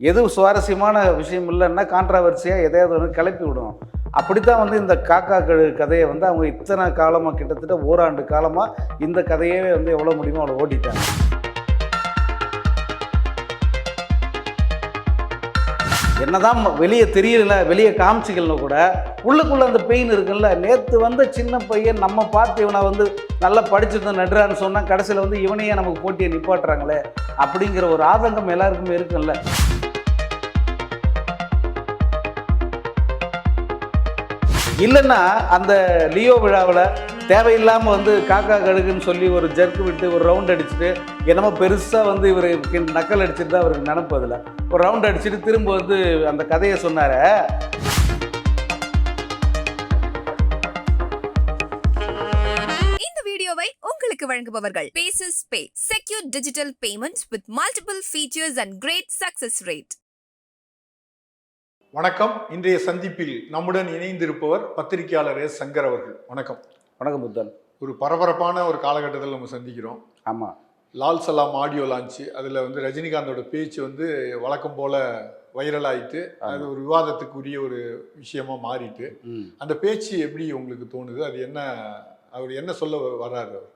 எது சுவாரஸ்யமான விஷயம் இல்லைன்னா கான்ட்ராவர்சியாக எதையாவது ஒன்று கிளப்பி விடும். அப்படித்தான் வந்து இந்த காக்கா கழு கதையை வந்து அவங்க இத்தனை காலமாக கிட்டத்தட்ட ஓராண்டு காலமாக இந்த கதையே வந்து எவ்வளோ முடியுமோ அவ்வளோ ஓட்டிட்டாங்க. என்னதான் வெளியே தெரியல வெளியே காமிச்சிக்கலன்னு கூட உள்ளுக்குள்ளே அந்த பெயின் இருக்குல்ல. நேற்று வந்த சின்ன பையன் நம்ம பார்த்து இவனை வந்து நல்லா படிச்சிருந்த நடுறான்னு சொன்னால் கடைசியில் வந்து இவனையே நமக்கு போட்டியை நிப்பாட்டுறாங்களே அப்படிங்கிற ஒரு ஆதங்கம் எல்லாருக்குமே இருக்குல்ல இல்லைன்னா அந்த லியோ விழாவில் தேவையில்லாமல் வந்து காக்கா கழுகுன்னு சொல்லி ஒரு ஜர்க்கு விட்டு ஒரு ரவுண்ட் அடிச்சுட்டு என்னமோ பெருசாக வந்து இவர் நக்கல் அடிச்சுட்டு தான் அவருக்கு நினப்பு அதில். ஒரு ரவுண்ட் அடிச்சுட்டு திரும்ப வந்து அந்த கதையை சொன்னார. இந்த வீடியோவை உங்களுக்கு வழங்குபவர்கள் Paces Pay secure digital payments with multiple features and great success rate வணக்கம். இன்றைய சந்திப்பில் நம்முடன் இணைந்திருப்பவர் பத்திரிகையாளர் எஸ் சங்கர் அவர்கள். வணக்கம். வணக்கம் புத்தன். ஒரு பரபரப்பான ஒரு காலகட்டத்தில் நம்ம சந்திக்கிறோம். ஆமாம் லால் சலாம் ஆடியோ லான்ச்சு. அதில் வந்து ரஜினிகாந்தோட பேச்சு வந்து வழக்கம் போல வைரல் ஆயிட்டு அது ஒரு விவாதத்துக்குரிய ஒரு விஷயமா மாறிட்டு. அந்த பேச்சு எப்படி உங்களுக்கு தோணுது? அது என்ன அவர் என்ன சொல்ல வர்றாரு அவர்?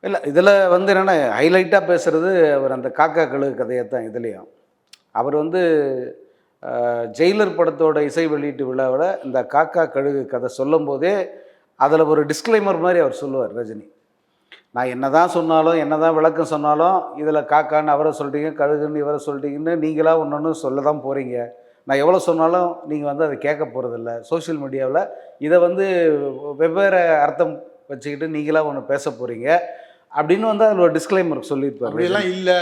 இல்லை இதில் வந்து என்னென்னா ஹைலைட்டாக பேசுகிறது அவர் அந்த காக்கா கழுகு கதையை தான் இதுலேயும். அவர் வந்து ஜெயிலர் படத்தோட இசை வெளியீட்டு விழாவில் இந்த காக்கா கழுகு கதை சொல்லும்போதே அதில் ஒரு டிஸ்க்ளைமர் மாதிரி அவர் சொல்லுவார் ரஜினி. நான் என்ன தான் சொன்னாலும் என்ன தான் விளக்கம் சொன்னாலும் இதில் காக்கான்னு அவரை சொல்லிட்டீங்க கழுகுன்னு இவரை சொல்லிட்டீங்கன்னு நீங்களாக ஒன்று ஒன்று சொல்ல தான் போகிறீங்க நான் எவ்வளோ சொன்னாலும் நீங்கள் வந்து அதை கேட்க போகிறதில்ல சோஷியல் மீடியாவில் இதை வந்து வெவ்வேறு அர்த்தம் வச்சுக்கிட்டு நீங்களாக ஒன்று பேச போகிறீங்க அப்படின்னு வந்து அதில் ஒரு டிஸ்க்ளைமர் சொல்லியிருப்பார் அப்படியெல்லாம் இல்லை.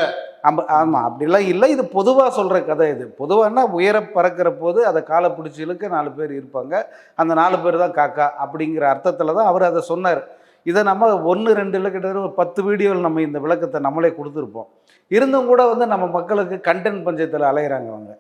ஆமாம் ஆமாம் அப்படிலாம் இல்லை. இது பொதுவாக சொல்கிற கதை இது. பொதுவானா உயர பறக்கிற போது அதை காலை பிடிச்சி இழுக்க நாலு பேர் இருப்பாங்க. அந்த நாலு பேர் தான் காக்கா அப்படிங்கிற அர்த்தத்தில் தான் அவர் அதை சொன்னார். இதை நம்ம ஒன்று ரெண்டு இல்லை கிட்டத்தட்ட ஒரு பத்து வீடியோவில் நம்ம இந்த விளக்கத்தை நம்மளே கொடுத்துருப்போம். இருந்தும் கூட வந்து நம்ம மக்களுக்கு கண்டென்ட் பஞ்சத்தில் அலையிறாங்க அவங்க.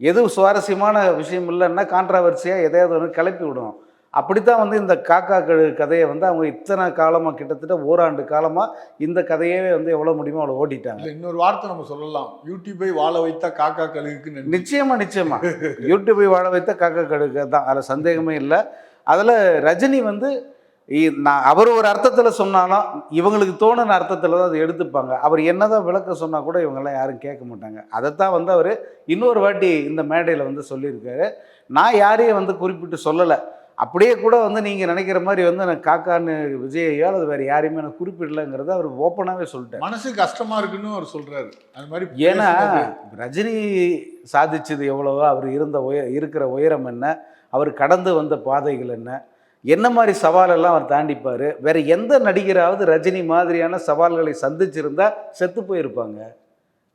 எது சுவாரஸ்யமான விஷயம் இல்லைன்னா கான்ட்ராவர்சியாக எதையாவது ஒன்று கிளப்பி விடுவோம் அப்படித்தான் வந்து இந்த காக்கா கழு கதையை வந்து அவங்க இத்தனை காலமாக கிட்டத்தட்ட ஓராண்டு காலமாக இந்த கதையே வந்து எவ்வளோ முடியுமோ அவ்வளோ ஓட்டிட்டாங்க. இன்னொரு வார்த்தை நம்ம சொல்லலாம். யூடியூபை வாழ வைத்தா காக்கா கழுகுக்கு நன்றி நிச்சயமா நிச்சயமா. யூடியூப்பை வாழ வைத்த காக்கா கடுக்க தான் அதில் சந்தேகமே இல்லை. அதில் ரஜினி வந்து நான் அவர் ஒரு அர்த்தத்தில் சொன்னாலும் இவங்களுக்கு தோணுன அர்த்தத்தில் தான் அதை எடுத்துப்பாங்க. அவர் என்னதான் விளக்க சொன்னால் கூட இவங்கெல்லாம் யாரும் கேட்க மாட்டாங்க. அதைத்தான் வந்து அவர் இன்னொரு வாட்டி இந்த மேடையில் வந்து சொல்லியிருக்காரு. நான் யாரையும் வந்து குறிப்பிட்டு சொல்லலை. அப்படியே கூட வந்து நீங்கள் நினைக்கிற மாதிரி வந்து நான் காக்கான்னு விஜயையோ அல்லது வேறு யாரையுமே நான் குறிப்பிடலைங்கிறத அவர் ஓப்பனாகவே சொல்லிட்டார். மனசு கஷ்டமா இருக்குன்னு அவர் சொல்றாரு. அது மாதிரி ஏன்னா ரஜினி சாதிச்சது எவ்வளவோ அவர் இருந்த உய இருக்கிற உயரம் என்ன அவர் கடந்து வந்த பாதைகள் என்ன என்ன மாதிரி சவாலெல்லாம் அவர் தாண்டிப்பார் வேற எந்த நடிகராவது ரஜினி மாதிரியான சவால்களை சந்திச்சிருந்தா செத்து போயிருப்பாங்க?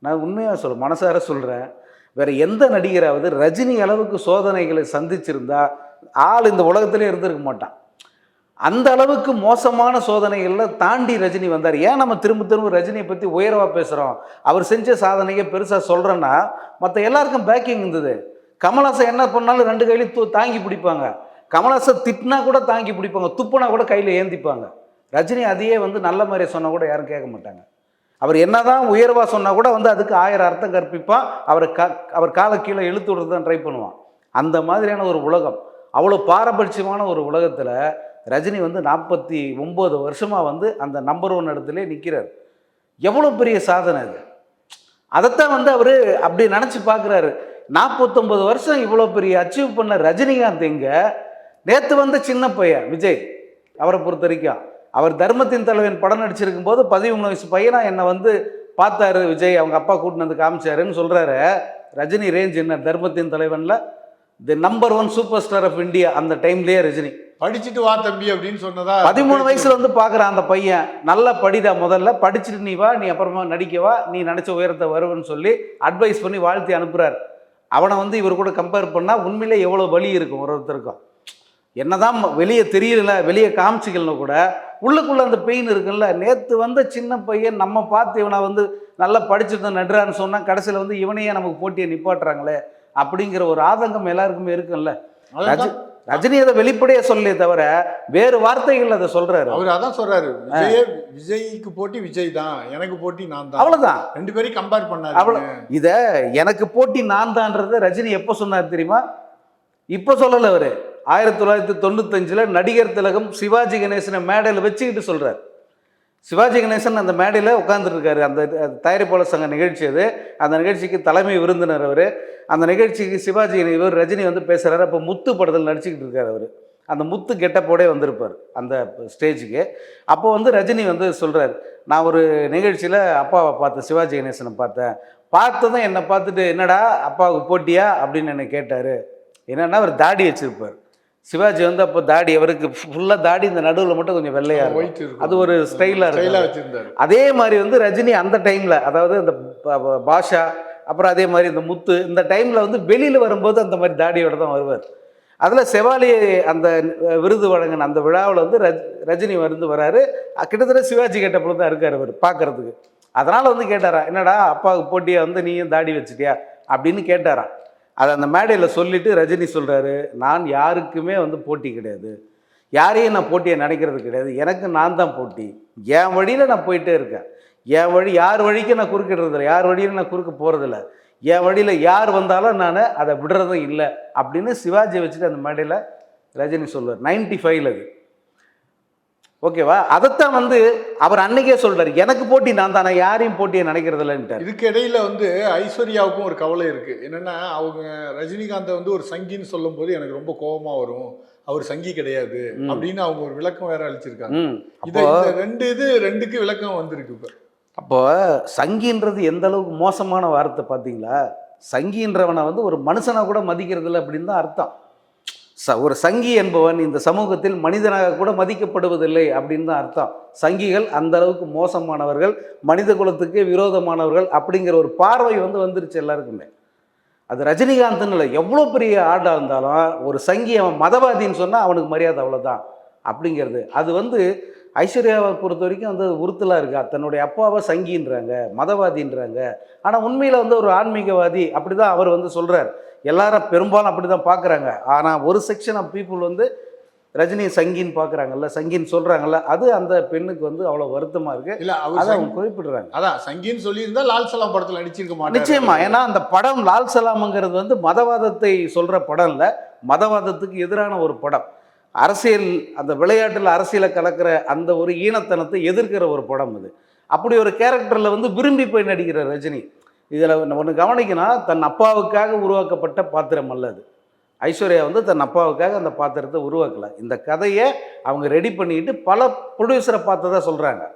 நான் உண்மையாக சொல்ல மனசார சொல்கிறேன் வேற எந்த நடிகராவது ரஜினி அளவுக்கு சோதனைகளை சந்திச்சிருந்தா ஆள் இந்த உலகத்திலே இருந்திருக்க மாட்டான். அந்த அளவுக்கு மோசமான சோதனைகளில் தாண்டி ரஜினி வந்தார். ஏன் நம்ம திரும்ப திரும்ப ரஜினியை பற்றி உயர்வாக பேசுகிறோம் அவர் செஞ்ச சாதனையை பெருசாக சொல்கிறேன்னா மற்ற எல்லாருக்கும் பேக்கிங் இருந்தது. கமலாசன் என்ன பண்ணாலும் ரெண்டு கையிலையும் தூ தாங்கி பிடிப்பாங்க. கமலாசன் திட்டினா கூட தாங்கி பிடிப்பாங்க. துப்புனா கூட கையில் ஏந்திப்பாங்க. ரஜினி அதையே வந்து நல்ல மாதிரி சொன்னால் கூட யாரும் கேட்க மாட்டாங்க. அவர் என்னதான் உயர்வாக சொன்னால் கூட வந்து அதுக்கு ஆயிரம் அர்த்தம் கற்பிப்பான். அவரை க அவர் காலை கீழே இழுத்து விடுறது தான் ட்ரை பண்ணுவான். அந்த மாதிரியான ஒரு உலகம். அவ்வளோ பாரபட்சமான ஒரு உலகத்தில் ரஜினி வந்து நாற்பத்தி ஒம்பது வருஷமாக வந்து அந்த நம்பர் ஒன் இடத்துல நிற்கிறார் எவ்வளோ பெரிய சாதனை அது. அதைத்தான் வந்து அவர் அப்படி நினச்சி பார்க்குறாரு. நாற்பத்தொம்பது வருஷம் இவ்வளோ பெரிய அச்சீவ் பண்ண ரஜினிகாந்த் எங்க? நேற்று வந்த சின்ன பையன் விஜய் அவரை பொறுத்த வரைக்கும். அவர் தர்மத்தின் தலைவன் படம் நடிச்சிருக்கும் போது பதிமூணு வயசு பையனா என்னை வந்து பார்த்தாரு விஜய் அவங்க அப்பா கூட்டினு வந்து காமிச்சாருன்னு சொல்கிறாரு ரஜினி ரேஞ்ச் என்ன? தர்மத்தின் தலைவனில் the number one super star of India அந்த டைம்லேயே ரஜினி. படிச்சுட்டு வா தம்பி அப்படின்னு சொன்னதா? பதிமூணு வயசுல வந்து பார்க்குறான் அந்த பையன். நல்லா படிடா முதல்ல. படிச்சுட்டு நீ வா நீ அப்புறமா நடிக்க வா நீ நினச்ச உயரத்தை வருவன்னு சொல்லி அட்வைஸ் பண்ணி வாழ்த்தி அனுப்புகிறார் அவனை வந்து இவர் கூட கம்பேர் பண்ணால் உண்மையிலே எவ்வளோ வலி இருக்கும் ஒரு ஒருத்தருக்கும். என்னதான் வெளியே தெரியல வெளியே காமிச்சிக்கலன்னு கூட உள்ளுக்குள்ள அந்த பெயின் இருக்குல்ல. நேற்று வந்த சின்ன பையன் நம்ம பார்த்து இவனை வந்து நல்லா படிச்சிருந்த நடுறான்னு சொன்னால் கடைசியில் வந்து இவனையே நமக்கு போட்டியை நிப்பாட்டுறாங்களே. அப்படிங்கிற ஒரு ஆதங்கம் எல்லாருக்குமே இருக்குல்ல ரஜினி அதை வெளிப்படையா சொல்லலே தவிர வேறு வார்த்தைகள் அதை சொல்றாரு அவர். அதான் சொல்றாரு விஜய விஜய்க்கு போட்டி விஜய் தான் எனக்கு போட்டி நான் தான். அவ்வளவுதான். ரெண்டு பேரையும் கம்பேர் பண்ணாரு அவ்வளவு இத எனக்கு போட்டி நான் தான்றத ரஜினி எப்போ சொன்னார் தெரியுமா? இப்போ சொல்லல அவரு. ஆயிரத்தி தொள்ளாயிரத்தி தொண்ணூத்தஞ்சுல நடிகர் திலகம் சிவாஜி கணேசனை மேடையில் வச்சுக்கிட்டு சொல்றார். சிவாஜி கணேசன் அந்த மேடையில் உட்கார்ந்துட்டு இருக்காரு. அந்த தயாரிப்பாளர் சங்க நிகழ்ச்சி அது. அந்த நிகழ்ச்சிக்கு தலைமை விருந்தினர் அவர். அந்த நிகழ்ச்சிக்கு சிவாஜி இவர் ரஜினி வந்து பேசுறாரு. அப்போ முத்து படத்தில் நடிச்சுக்கிட்டு இருக்காரு அவர். அந்த முத்து கெட்டப்போடே வந்திருப்பார் அந்த ஸ்டேஜுக்கு. அப்போ வந்து ரஜினி வந்து சொல்றாரு நான் ஒரு நிகழ்ச்சியில் அப்பாவை பார்த்தேன் சிவாஜி கணேசனை பார்த்தேன். பார்த்ததும் என்னை பார்த்துட்டு என்னடா அப்பாவுக்கு போட்டியா? அப்படின்னு என்னை கேட்டார். என்னன்னா அவர் தாடி வச்சிருப்பார். சிவாஜி வந்து அப்போ தாடி அவருக்கு ஃபுல்லாக தாடி இந்த நடுவில் மட்டும் கொஞ்சம் வெள்ளையா அது ஒரு ஸ்டைலாக ஸ்டைலா இருக்கும். அதே மாதிரி வந்து ரஜினி அந்த டைமில் அதாவது இந்த பாஷா அப்புறம் அதே மாதிரி இந்த முத்து இந்த டைமில் வந்து வெளியில் வரும்போது அந்த மாதிரி தாடியோட தான் வருவார். அதில் செவாலி அந்த விருது வழங்கின அந்த விழாவில் வந்து ரஜ் ரஜினி வந்து வராரு. கிட்டத்தட்ட சிவாஜி கேட்டப்போ தான் இருக்கார் அவர் பார்க்குறதுக்கு. அதனால் வந்து கேட்டாரா என்னடா அப்பாவுக்கு போட்டியாக வந்து நீயும் தாடி வச்சிட்டியா? அப்படின்னு கேட்டாராம். அதை அந்த மேடையில் சொல்லிட்டு ரஜினி சொல்கிறாரு நான் யாருக்குமே வந்து போட்டி கிடையாது. யாரையும் நான் போட்டியை நினைக்கிறது கிடையாது. எனக்கு நான் தான் போட்டி. என் வழியில் நான் போயிட்டே இருக்கேன். என் வழி யார் வழிக்கும் நான் குறுக்கிடுறதில்ல. யார் வழியிலும் நான் குறுக்க போகிறதில்ல என் வழியில் யார் வந்தாலும் நான் அதை விடுறதும் இல்லை அப்படின்னு சிவாஜி வச்சுட்டு அந்த மேடையில் ரஜினி சொல்வார் நைன்டி ஃபைவ்ல அது. ஓகேவா? அதைத்தான் வந்து அவர் அன்னைக்கே சொல்றாரு. எனக்கு போட்டி நான் தானே யாரையும் போட்டியை நினைக்கிறதில்லன்ட்டார். இதுக்கு இடையில வந்து ஐஸ்வர்யாவுக்கும் ஒரு கவலை இருக்கு. என்னன்னா அவங்க ரஜினிகாந்தை வந்து ஒரு சங்கின்னு சொல்லும் போது எனக்கு ரொம்ப கோபமா வரும். அவர் சங்கி கிடையாது. அப்படின்னு அவங்க ஒரு விளக்கம் வேற அளிச்சிருக்காங்க. இத ரெண்டு இது ரெண்டுக்கு விளக்கம் வந்திருக்கு இப்ப. அப்போ சங்கின்றது எந்த அளவுக்கு மோசமான வார்த்தை பார்த்தீங்களா? சங்கின்றவனை வந்து ஒரு மனுஷனை கூட மதிக்கிறதில்ல அப்படின்னு தான் அர்த்தம். ச ஒரு சங்கி என்பவன் இந்த சமூகத்தில் மனிதனாக கூட மதிக்கப்படுவதில்லை அப்படின்னு தான் அர்த்தம். சங்கிகள் அந்த அளவுக்கு மோசமானவர்கள் மனித குலத்துக்கு விரோதமானவர்கள் அப்படிங்கிற ஒரு பார்வை வந்து வந்துருச்சு எல்லாருக்குமே. அது ரஜினிகாந்த்னு இல்லை எவ்வளோ பெரிய ஆடாக இருந்தாலும் ஒரு சங்கி அவன் மதவாதின்னு சொன்னால் அவனுக்கு மரியாதை அவ்வளோதான் அப்படிங்கிறது. அது வந்து ஐஸ்வர்யாவை பொறுத்த வரைக்கும் வந்து உறுத்தலாக இருக்கா? தன்னுடைய அப்பாவை சங்கின்றாங்க மதவாதின்றாங்க. ஆனால் உண்மையில் வந்து ஒரு ஆன்மீகவாதி அப்படி தான் அவர் வந்து சொல்கிறார் எல்லாரும் பெரும்பாலும் அப்படி தான் பார்க்குறாங்க ஆனால் ஒரு செக்ஷன் ஆஃப் பீப்புள் வந்து ரஜினி சங்கின்னு பார்க்குறாங்கல்ல சங்கின்னு சொல்கிறாங்கல்ல அது அந்த பெண்ணுக்கு வந்து அவ்வளோ வருத்தமாக இருக்குது இல்ல அதை அவங்க குறிப்பிடுறாங்க. அதான் சங்கின்னு சொல்லியிருந்தா லால் சலாம் படத்துல நடிச்சிருக்க மாட்டாரு. நிச்சயமா. ஏன்னா அந்த படம் லால் சலாம்ங்கிறது வந்து மதவாதத்தை சொல்ற படம் இல்ல மதவாதத்துக்கு எதிரான ஒரு படம். அரசியல் அந்த விளையாட்டில் அரசியலை கலக்கிற அந்த ஒரு ஈனத்தனத்தை எதிர்க்கிற ஒரு படம் இது அப்படி ஒரு கேரக்டரில் வந்து விரும்பி போய் நடிக்கிற ரஜினி. இதில் ஒன்று கவனிக்கணும் தன் அப்பாவுக்காக உருவாக்கப்பட்ட பாத்திரம் அல்ல அது. ஐஸ்வர்யா வந்து தன் அப்பாவுக்காக அந்த பாத்திரத்தை உருவாக்கலை. இந்த கதையை அவங்க ரெடி பண்ணிக்கிட்டு பல ப்ரொடியூசரை பார்த்ததா சொல்கிறாங்க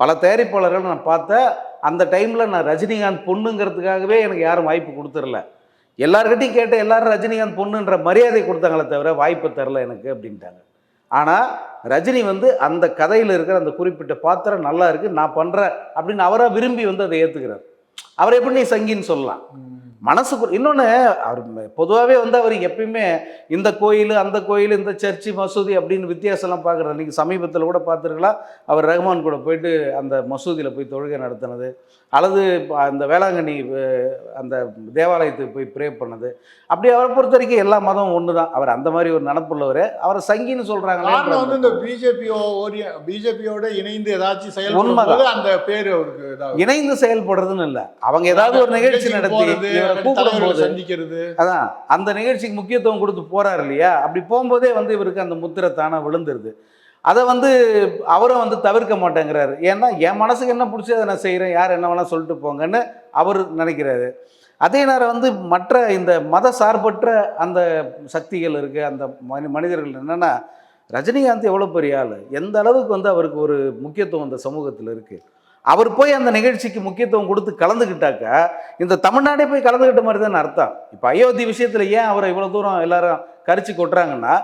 பல தயாரிப்பாளர்கள் நான் பார்த்தேன் அந்த டைமில் நான் ரஜினிகாந்த் பொண்ணுங்கிறதுக்காகவே எனக்கு யாரும் வாய்ப்பு கொடுத்துடல. எல்லார்கிட்டையும் கேட்ட எல்லாரும் ரஜினிகாந்த் பொண்ணுன்ற மரியாதை கொடுத்தாங்களே தவிர வாய்ப்பு தரல எனக்கு அப்படின்ட்டாங்க. ஆனால் ரஜினி வந்து அந்த கதையில் இருக்கிற அந்த குறிப்பிட்ட பாத்திரம் நல்லா இருக்குது நான் பண்ணுறேன் அப்படின்னு அவராக விரும்பி வந்து அதை ஏற்றுக்கிறார் அவர் எப்படி நீ சங்கின்னு சொல்லலாம்? மனசுக்கு இன்னொன்று அவர் பொதுவாகவே வந்து அவர் எப்பயுமே இந்த கோயில் அந்த கோயில் இந்த சர்ச்சு மசூதி அப்படின்னு வித்தியாசம்லாம் பார்க்குறது அன்றைக்கி சமீபத்தில் கூட பார்த்துருக்கலாம். அவர் ரஹ்மான் கூட போயிட்டு அந்த மசூதியில் போய் தொழுகை நடத்தினது. அல்லது அந்த வேளாங்கண்ணி அந்த தேவாலயத்துக்கு போய் ப்ரே பண்ணது. அப்படி அவரை பொறுத்த வரைக்கும் எல்லா மதமும் ஒன்று தான் அவர் அந்த மாதிரி ஒரு நினப்புள்ளவர் அவரை சங்கின்னு காரணம் வந்து இந்த சொல்கிறாங்க பிஜேபியோ பிஜேபியோட இணைந்து ஏதாச்சும் உண்மைதான். போது அந்த பேரு அவருக்கு. இணைந்து செயல்படுறதுன்னு இல்லை. அவங்க ஏதாவது ஒரு நிகழ்ச்சி நடத்தி தலைவர்களை கூப்பிடும்போது சந்திக்கிறது. அதான் அந்த நிகழ்ச்சிக்கு முக்கியத்துவம் கொடுத்து போறாரு இல்லையா? அப்படி போகும்போதே வந்து இவருக்கு அந்த முத்திரை தானே விழுந்துருது. அதை வந்து அவரும் வந்து தவிர்க்க மாட்டேங்கிறாரு. ஏன்னா என் மனசுக்கு என்ன பிடிச்சி அதை நான் செய்கிறேன் யார் என்ன வேணால் சொல்லிட்டு போங்கன்னு அவர் நினைக்கிறாரு. அதே நேரம் வந்து மற்ற இந்த மத சார்பற்ற அந்த சக்திகள் இருக்குது அந்த மனி மனிதர்கள் என்னென்னா ரஜினிகாந்த் எவ்வளோ பெரிய ஆள்? எந்த அளவுக்கு வந்து அவருக்கு ஒரு முக்கியத்துவம் இந்த சமூகத்தில் இருக்குது அவர் போய் அந்த நிகழ்ச்சிக்கு முக்கியத்துவம் கொடுத்து கலந்துக்கிட்டாக்க இந்த தமிழ்நாடே போய் கலந்துக்கிட்ட மாதிரி தான் அர்த்தம். இப்போ அயோத்தி விஷயத்தில் ஏன் அவரை இவ்வளோ தூரம் எல்லாரும் கரிச்சு கொட்டுறாங்கன்னா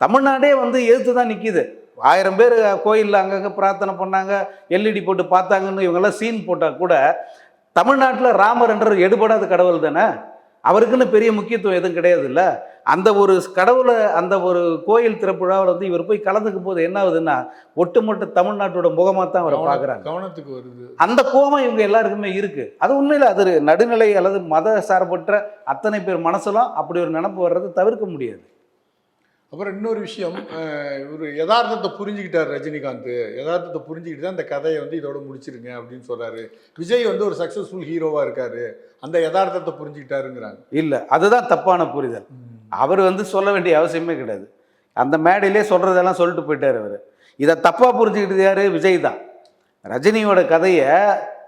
தமிழ்நாடே வந்து எதிர்த்து தான் நிற்கிது ஆயிரம் பேர் கோயிலில் அங்கங்கே பிரார்த்தனை பண்ணாங்க எல்இடி போட்டு பார்த்தாங்கன்னு இவங்கெல்லாம் சீன் போட்டால் கூட தமிழ்நாட்டில் ராமர் என்ற எடுபடாத கடவுள் தானே? அவருக்குன்னு பெரிய முக்கியத்துவம் எதுவும் கிடையாது இல்லை அந்த ஒரு கடவுளை அந்த ஒரு கோயில் திறப்புழாவில் வந்து இவர் போய் கலந்துக்கும் போது என்ன ஆகுதுன்னா ஒட்டுமொத்த தமிழ்நாட்டோட முகமாக தான் அவரை பார்க்குறாங்க. கவனத்துக்கு வருது. அந்த கோபம் இவங்க எல்லாருக்குமே இருக்கு. அது உண்மையில் அது நடுநிலை அல்லது மத சார்பற்ற அத்தனை பேர் மனசுலாம் அப்படி ஒரு நினப்பு வர்றது தவிர்க்க முடியாது. அப்புறம் இன்னொரு விஷயம் இவரு யதார்த்தத்தை புரிஞ்சுக்கிட்டார் ரஜினிகாந்த். யதார்த்தத்தை புரிஞ்சுக்கிட்டு தான் அந்த கதையை வந்து இதோட முடிச்சிருங்க அப்படின்னு சொல்றாரு. விஜய் வந்து ஒரு சக்சஸ்ஃபுல் ஹீரோவா இருக்காரு. அந்த யதார்த்தத்தை புரிஞ்சுக்கிட்டாருங்கிறாங்க. இல்லை அதுதான் தப்பான புரிதல். அவர் வந்து சொல்ல வேண்டிய அவசியமே கிடையாது. அந்த மேடையிலே சொல்கிறதெல்லாம் சொல்லிட்டு போயிட்டார் அவர். இதை தப்பாக புரிஞ்சுக்கிட்டது யார்? விஜய் தான். ரஜினியோட கதையை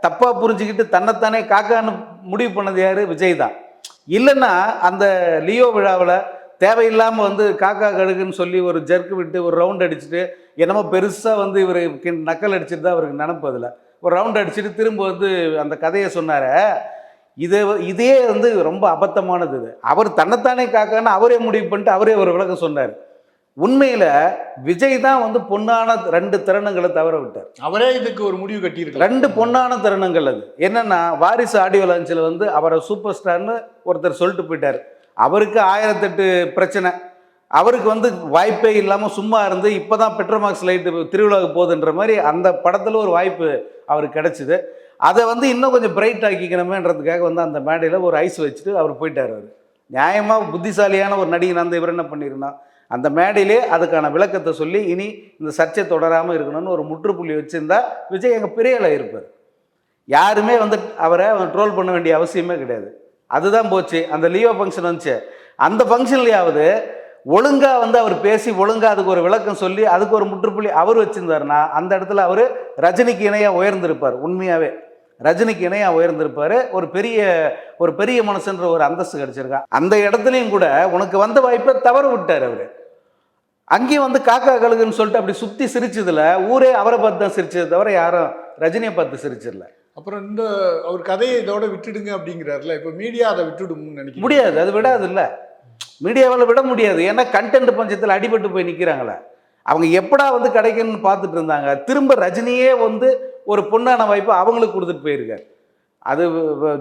தப்பாக புரிஞ்சுக்கிட்டு தன்னைத்தானே காக்கான்னு முடிவு பண்ணது யார்? விஜய் தான். இல்லைன்னா அந்த லியோ விழாவில் தேவையில்லாமல் வந்து காக்கா கழுகுன்னு சொல்லி ஒரு ஜர்க்கு விட்டு ஒரு ரவுண்ட் அடிச்சுட்டு என்னமோ பெருசாக வந்து இவர் நக்கல் அடிச்சுட்டு தான் அவருக்கு நினப்பதில்லை ஒரு ரவுண்ட் அடிச்சுட்டு திரும்ப வந்து அந்த கதையை சொன்னார் இது இதே வந்து ரொம்ப அபத்தமானது இது. அவர் தன்னைத்தானே காக்கான்னு அவரே முடிவு பண்ணிட்டு அவரே ஒரு விளக்கம் சொன்னார். உண்மையில் விஜய் தான் வந்து பொன்னான ரெண்டு தருணங்களை தவற விட்டார். அவரே இதுக்கு ஒரு முடிவு கட்டியிருக்கலாம் ரெண்டு பொன்னான தருணங்கள் அது. என்னன்னா வாரிசு ஆடியோ லான்ச்சில் வந்து அவரை சூப்பர் ஸ்டார்னு ஒருத்தர் சொல்லிட்டு போயிட்டார். அவருக்கு ஆயிரத்தெட்டு பிரச்சனை. அவருக்கு வந்து வாய்ப்பே இல்லாமல் சும்மா இருந்து இப்போ தான் பெட்ரோமாக்ஸ் லைட்டு திருவிழாவுக்கு போகுதுன்ற மாதிரி அந்த படத்தில் ஒரு வாய்ப்பு அவருக்கு கிடச்சிது. அதை வந்து இன்னும் கொஞ்சம் பிரைட் ஆக்கிக்கணுமேன்றதுக்காக வந்து அந்த மேடையில் ஒரு ஐஸ் வச்சுட்டு அவர் போயிட்டார் அவர். நியாயமாக புத்திசாலியான ஒரு நடிகன் அந்த இவர் என்ன பண்ணியிருந்தான் அந்த மேடையிலே அதுக்கான விளக்கத்தை சொல்லி இனி இந்த சர்ச்சை தொடராமல் இருக்கணும்னு ஒரு முற்றுப்புள்ளி வச்சுருந்தா விஜய் எங்கள் பெரிய இருப்பார். யாருமே வந்து அவரை ட்ரோல் பண்ண வேண்டிய அவசியமே கிடையாது. அதுதான் போச்சு. அந்த லியோ ஃபங்க்ஷன் வந்துச்சு. அந்த ஃபங்க்ஷன்லையாவது ஒழுங்காக வந்து அவர் பேசி ஒழுங்காக அதுக்கு ஒரு விளக்கம் சொல்லி அதுக்கு ஒரு முற்றுப்புள்ளி அவர் வச்சிருந்தாருன்னா அந்த இடத்துல அவர் ரஜினிக்கு இணையாக உயர்ந்திருப்பார் உண்மையாகவே ரஜினிக்கு இணையாக உயர்ந்திருப்பார். ஒரு பெரிய ஒரு பெரிய மனுஷன்ற ஒரு அந்தஸ்து கிடச்சிருக்கா. அந்த இடத்துலையும் கூட உனக்கு வந்த வாய்ப்பை தவற விட்டார் அவர். அங்கேயும் வந்து காக்கா கழுகுன்னு சொல்லிட்டு அப்படி சுற்றி சிரிச்சதுல ஊரே அவரை பார்த்து தான் சிரிச்சதை தவிர யாரும் ரஜினியை பார்த்து சிரிச்சிடல. அப்புறம் இந்த அவர் கதையை இதோட விட்டுடுங்க அப்படிங்கிறாருல. இப்போ மீடியா அதை விட்டுடும்னு நினைக்கிறேன் முடியாது அது விடாது இல்லை மீடியாவில் விட முடியாது. ஏன்னா கண்டென்ட் பஞ்சத்தில் அடிபட்டு போய் நிற்கிறாங்களே அவங்க எப்படா வந்து கிடைக்கும்னு பார்த்துட்டு இருந்தாங்க. திரும்ப ரஜினியே வந்து ஒரு பொண்ணான வாய்ப்பு அவங்களுக்கு கொடுத்துட்டு போயிருக்காரு. அது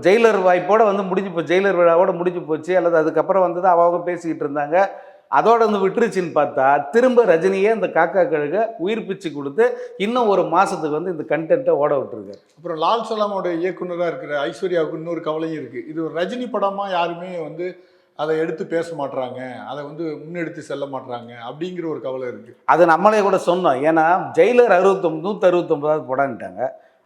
ஜெயிலர் வாய்ப்போடு வந்து முடிஞ்சு போச்சு ஜெயிலர் விழாவோட முடிஞ்சு போச்சு. அல்லது அதுக்கப்புறம் வந்து தான் அவங்க பேசிக்கிட்டு இருந்தாங்க. அதோட வந்து விட்டுருச்சின்னு பார்த்தா திரும்ப ரஜினியே அந்த காக்கா கழுக உயிர் பிச்சு கொடுத்து இன்னும் ஒரு மாதத்துக்கு வந்து இந்த கண்டென்ட்டை ஓட விட்டுருக்காரு. அப்புறம் லால் சலாமோட இயக்குனராக இருக்கிற ஐஸ்வர்யாவுக்கு இன்னொரு கவலையும் இருக்குது இது ஒரு ரஜினி படமாக யாருமே வந்து அதை எடுத்து பேச மாட்றாங்க அதை வந்து முன்னெடுத்து செல்ல மாட்றாங்க அப்படிங்கிற ஒரு கவலை இருக்குது அது நம்மளே கூட சொன்னோம். ஏன்னா ஜெயிலர் அறுபத்தொம்பது நூற்றி அறுபத்தொம்பதாவது படம்ட்டாங்க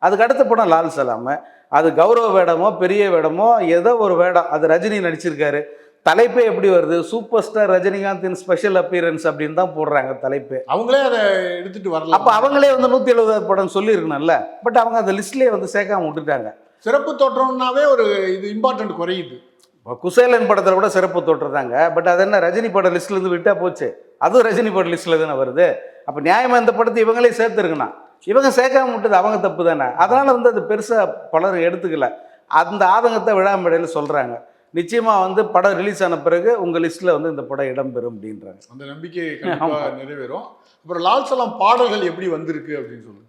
அதுக்கு அடுத்த படம் லால் சலாம. அது கௌரவ வேடமோ பெரிய வேடமோ ஏதோ ஒரு வேடம். அது ரஜினி நடிச்சிருக்காரு. தலைப்பே எப்படி வருது? சூப்பர் ஸ்டார் ரஜினிகாந்தின் ஸ்பெஷல் அப்பியரன்ஸ் அப்படின்னு தான் போடுறாங்க தலைப்பு. அவங்களே அதை எடுத்துட்டு வரல அப்போ அவங்களே வந்து நூற்றி எழுபதாவது படம் சொல்லியிருக்கணும்ல. பட் அவங்க அந்த லிஸ்ட்லேயே வந்து சேர்க்காம விட்டுட்டாங்க. சிறப்பு தோற்றம்னாவே ஒரு இது இம்பார்ட்டன்ட் குறையுது. இப்போ குசேலன் படத்தில் கூட சிறப்பு தொட்டுறாங்க பட் அது என்ன ரஜினி பட லிஸ்ட்லேருந்து விட்டா போச்சு. அதுவும் ரஜினி பட லிஸ்ட்டில் தானே வருது. அப்போ நியாயமாக இந்த படத்தை இவங்களே சேர்த்துருக்கணும். இவங்க சேர்க்காம விட்டது அவங்க தப்பு தானே. அதனால் வந்து அது பெருசாக பலர் எடுத்துக்கல. அந்த ஆதங்கத்தை விழா மேடையில் சொல்கிறாங்க நிச்சயமாக வந்து படம் ரிலீஸ் ஆன பிறகு உங்கள் லிஸ்ட்டில் வந்து இந்த படம் இடம்பெறும் அப்படின்றாங்க. அந்த நம்பிக்கை நிறைவேறும். அப்புறம் லால் சலாம் பாடல்கள் எப்படி வந்திருக்கு அப்படின்னு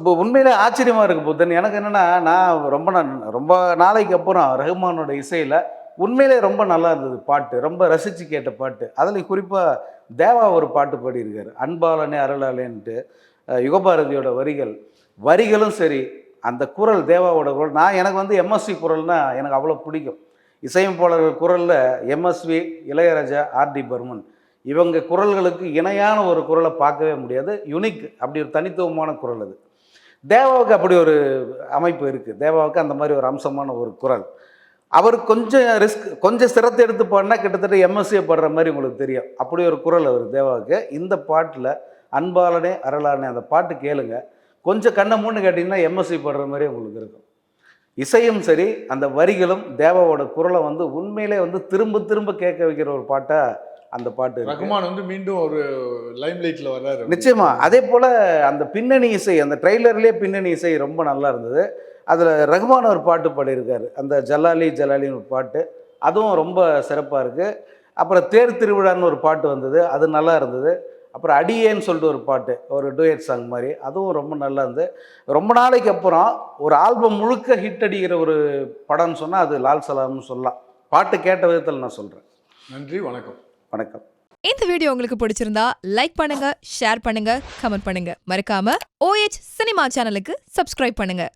இப்ப உண்மையிலே ஆச்சரியமாக இருக்குது புத்தன். எனக்கு என்னென்னா நான் ரொம்ப நான் ரொம்ப நாளைக்கு அப்புறம் ரஹ்மானோட இசையில் உண்மையிலே ரொம்ப நல்லா இருந்தது பாட்டு. ரொம்ப ரசித்து கேட்ட பாட்டு. அதில் குறிப்பாக தேவா ஒரு பாட்டு பாடியிருக்காரு. அன்பாலனே அருளாலேன்ட்டு யுகபாரதியோட வரிகள். வரிகளும் சரி அந்த குரல் தேவாவோட குரல். நான் எனக்கு வந்து எம்எஸ்வி குரல்னா எனக்கு அவ்வளோ பிடிக்கும். இசையமைப்பாளர்கள் குரலில் எம்எஸ்வி இளையராஜா ஆர்டி பர்மன் இவங்க குரல்களுக்கு இணையான ஒரு குரலை பார்க்கவே முடியாது. யுனிக் அப்படி ஒரு தனித்துவமான குரல் அது. தேவாவுக்கு அப்படி ஒரு அமைப்பு இருக்குது தேவாவுக்கு அந்த மாதிரி ஒரு அம்சமான ஒரு குரல். அவர் கொஞ்சம் ரிஸ்க் கொஞ்சம் சிரத்தை எடுத்து பாடினா கிட்டத்தட்ட எம்எஸ்சியை பாடுற மாதிரி உங்களுக்கு தெரியும். அப்படி ஒரு குரல் அவர் தேவாவுக்கு. இந்த பாட்டில் அன்பாலனே அருளானே அந்த பாட்டு கேளுங்க. கொஞ்சம் கண்ணை மூணு கேட்டிங்கன்னா எம்எஸ்சி பாடுற மாதிரி உங்களுக்கு இருக்கும். இசையும் சரி அந்த வரிகளும் தேவாவோட குரலை வந்து உண்மையிலே வந்து திரும்ப திரும்ப கேட்க வைக்கிற ஒரு பாட்டாக அந்த பாட்டு. ரகுமான் வந்து மீண்டும் ஒரு லைம் லைட்ல வர்றாரு. நிச்சயமா. அதே போல் அந்த பின்னணி இசை அந்த ட்ரெய்லர்லேயே பின்னணி இசை ரொம்ப நல்லா இருந்தது. அதில் ரகுமான் ஒரு பாட்டு பாடியிருக்காரு. அந்த ஜலாலி ஜலாலின்னு ஒரு பாட்டு. அதுவும் ரொம்ப சிறப்பாக இருக்குது அப்புறம் தேர் திருவிழான்னு ஒரு பாட்டு வந்தது. அது நல்லா இருந்தது. அப்புறம் அடியேன்னு சொல்லிட்டு ஒரு பாட்டு ஒரு டூயட் சாங் மாதிரி. அதுவும் ரொம்ப நல்லா இருந்தது. ரொம்ப நாளைக்கு அப்புறம் ஒரு ஆல்பம் முழுக்க ஹிட் அடிக்கிற ஒரு படம்னு சொன்னால் அது லால் சலாம்னு சொல்லலாம். பாட்டு கேட்ட விதத்தில் நான் சொல்கிறேன் நன்றி வணக்கம். வணக்கம். இந்த வீடியோ உங்களுக்கு பிடிச்சிருந்தா லைக் பண்ணுங்க ஷேர் பண்ணுங்க கமெண்ட் பண்ணுங்க. மறக்காம ஓஎச் சினிமா சேனலுக்கு சப்ஸ்கிரைப் பண்ணுங்க.